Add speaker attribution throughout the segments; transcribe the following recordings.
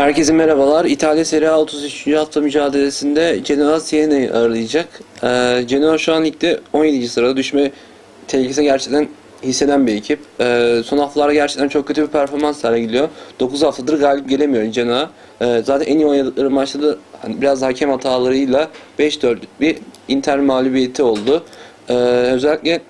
Speaker 1: Herkese merhabalar. İtalya Serie A 33. hafta mücadelesinde Genoa Siena'yı ağırlayacak. Ee, Genoa şu an ligde 17. sırada düşme tehlikesi gerçekten hisseden bir ekip. Ee, son haftalarda gerçekten çok kötü bir performans sergiliyor. 9 haftadır galip gelemiyor Genoa. Ee, zaten en iyi oynadıkları maçta da hani biraz hakem hatalarıyla 5-4 bir Inter mağlubiyeti oldu. Ee, özellikle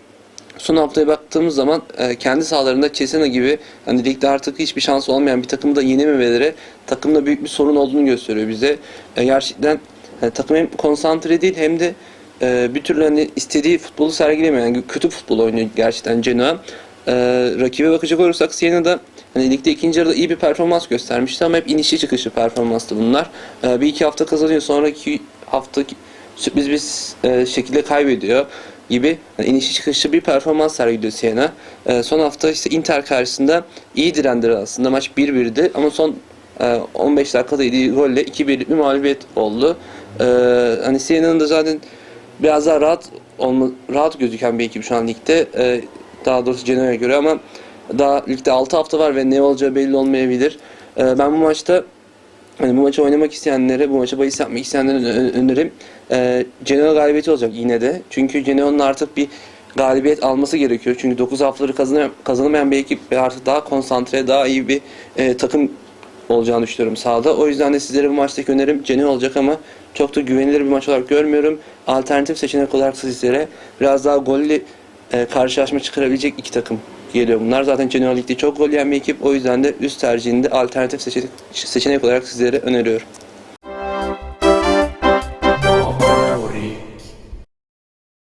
Speaker 1: son haftaya baktığımız zaman e, kendi sahalarında Cesena gibi hani ligde artık hiçbir şansı olmayan bir takımı da yenememeleri takımda büyük bir sorun olduğunu gösteriyor bize. E, gerçekten hani takım hem konsantre değil hem de e, bir türlü hani istediği futbolu sergilemiyor. Yani kötü futbol oynuyor gerçekten Genoa. E, rakibe bakacak olursak Siena'da hani ligde ikinci yarıda iyi bir performans göstermişti ama hep inişli çıkışlı performanstı bunlar. E, bir iki hafta kazanıyor sonraki hafta sürpriz bir e, şekilde kaybediyor gibi yani inişli çıkışlı bir performans sergiliyor Siena. E, son hafta işte Inter karşısında iyi direndiler aslında. Maç 1-1'di ama son e, 15 dakikada yediği golle 2-1'lik bir mağlubiyet oldu. E, hani Siena'nın da zaten biraz daha rahat olma, rahat gözüken bir ekip şu an ligde. E, daha doğrusu Genoa'ya göre ama daha ligde 6 hafta var ve ne olacağı belli olmayabilir. E, ben bu maçta Hani bu maçı oynamak isteyenlere, bu maça bahis yapmak isteyenlere önerim e, Genoa galibiyeti olacak yine de. Çünkü Genoa'nın artık bir galibiyet alması gerekiyor. Çünkü 9 haftaları kazanamayan, bir ekip ve artık daha konsantre, daha iyi bir e, takım olacağını düşünüyorum sahada. O yüzden de sizlere bu maçtaki önerim Genoa olacak ama çok da güvenilir bir maç olarak görmüyorum. Alternatif seçenek olarak sizlere biraz daha gollü e, karşılaşma çıkarabilecek iki takım geliyor bunlar. Zaten Genoa Lig'de çok gol yiyen bir ekip. O yüzden de üst tercihinde alternatif seçenek, seçenek olarak sizlere öneriyorum.